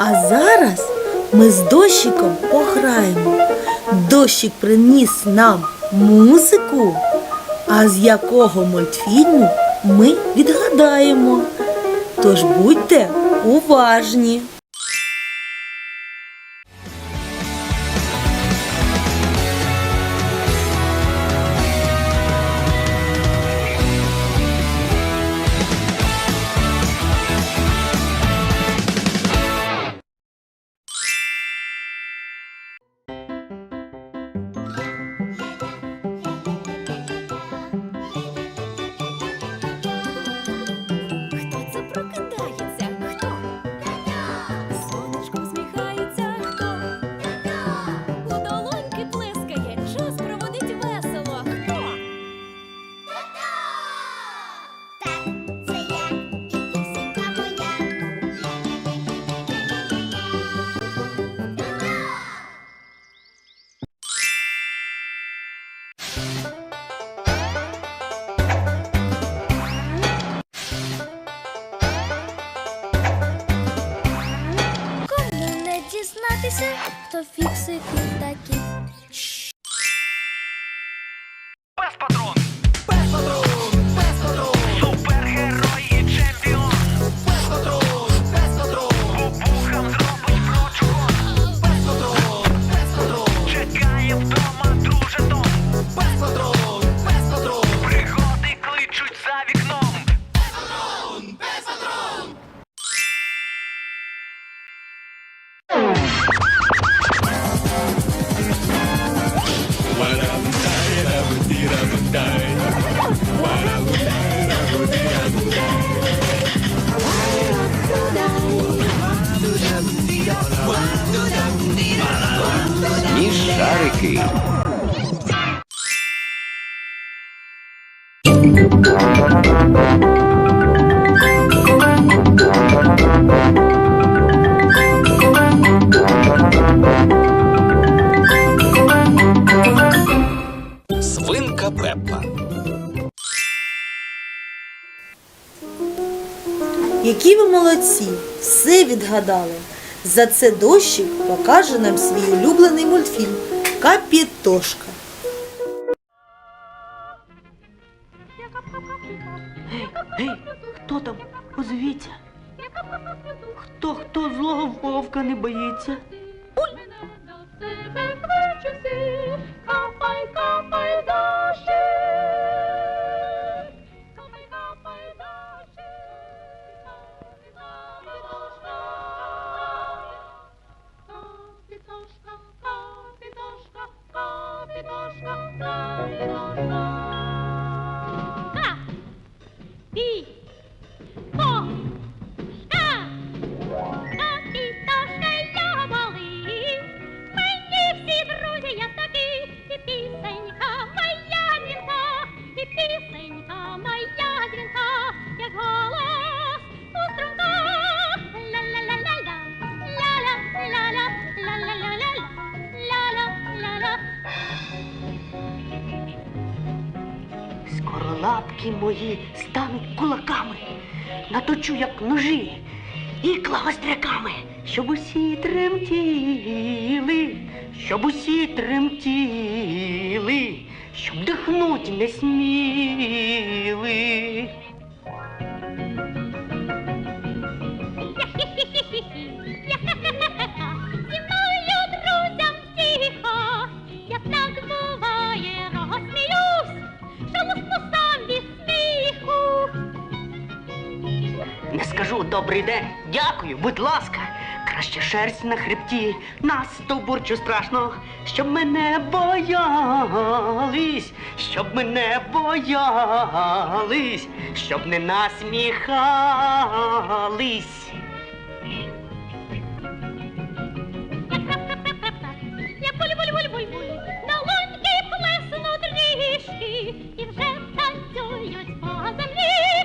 А зараз ми з дощиком пограємо. Дощик приніс нам музику, а з якого мультфільму ми відгадаємо. Тож будьте уважні. Дізнатися, хто фіксики такі. Gravidade відгадали. За це дощик покаже нам свій улюблений мультфільм Капітошка. Гей, хто там? Озвіться. Хто хто злого вовка не боїться? Лапки мої стануть кулаками, наточу, як ножі, ікла гостряками, щоб усі тремтіли, щоб усі тремтіли, щоб дихнуть не сміли. Скажу добрий день, дякую, будь ласка. Краще шерсть на хребті, на стовбурчу страшно, щоб мене боялись, щоб мене боялись, щоб не насміхались. Буль-буль-буль-буль-буль, долоньки плеснуть трішки, і вже танцюють по землі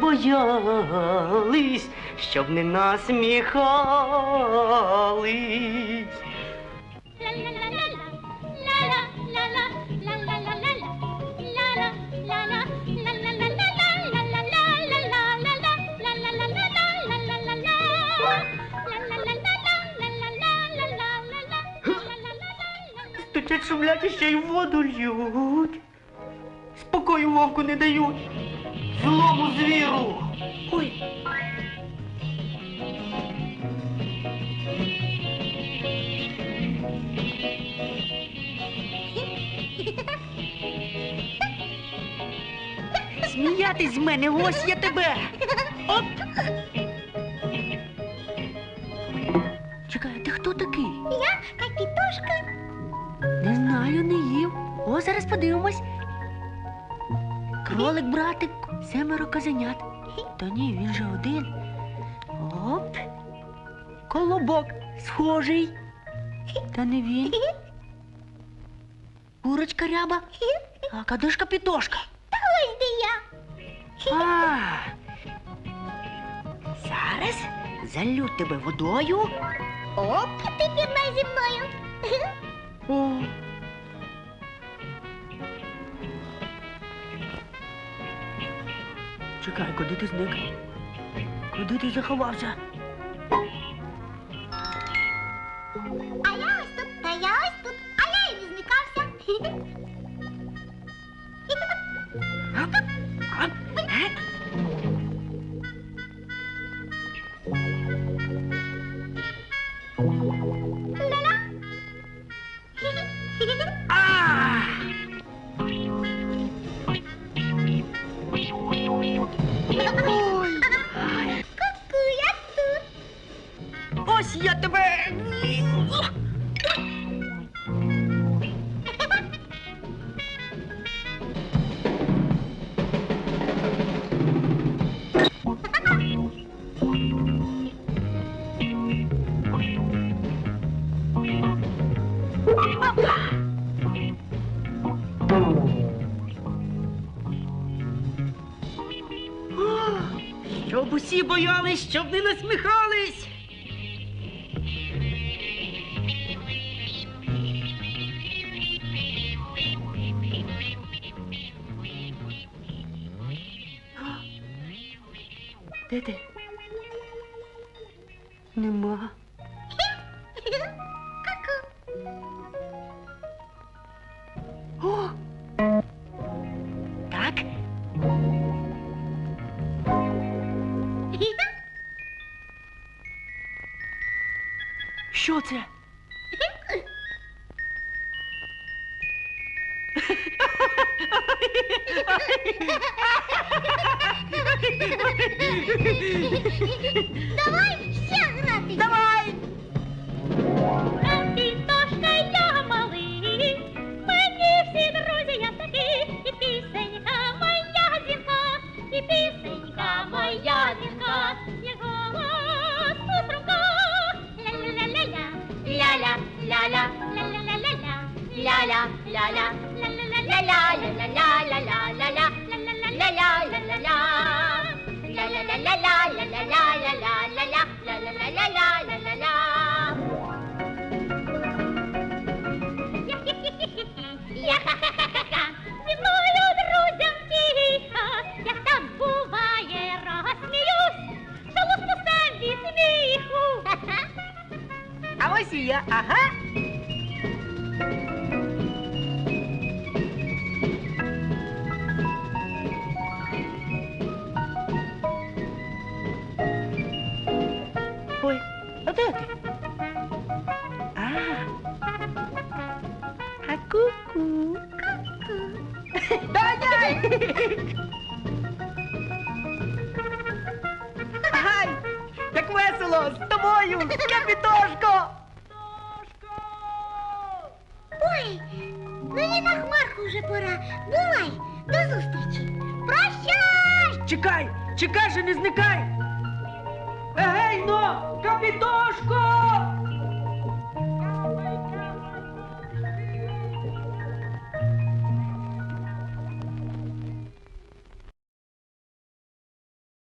боялись, щоб не насміхались. Стучать шумлять ще й воду льють. Спокою вовку не дають. Злому звіру. Ой. Сміятись з мене, ось я тебе. Оп. Чекай, а ти хто такий? Я капітошка. Не знаю, не їв. О, зараз подивимось. Кролик, братик, семеро козенят. Та ні, він же один. Оп. Колобок схожий. Та не він. Курочка ряба. А кадишка пітошка. Ось де я. А. Зараз залю тебе водою. Оп, ти пірнай зі мною. О. Чекай, куди ти зник? Куди ти заховався? А я ось тут, та я ось тут, а я і не зникався. Е? А! Щоб усі боялись, щоб не насміхались. Де ти? Давай ще грати. Давай! А ось і я, ага. Ку-ку. Давай! Ай, як весело з тобою, капітошко! Ой, мені на хмарку вже пора. Бувай, до зустрічі. Прощай! Чекай, чекай же, не зникай! Егей, но, капітошко!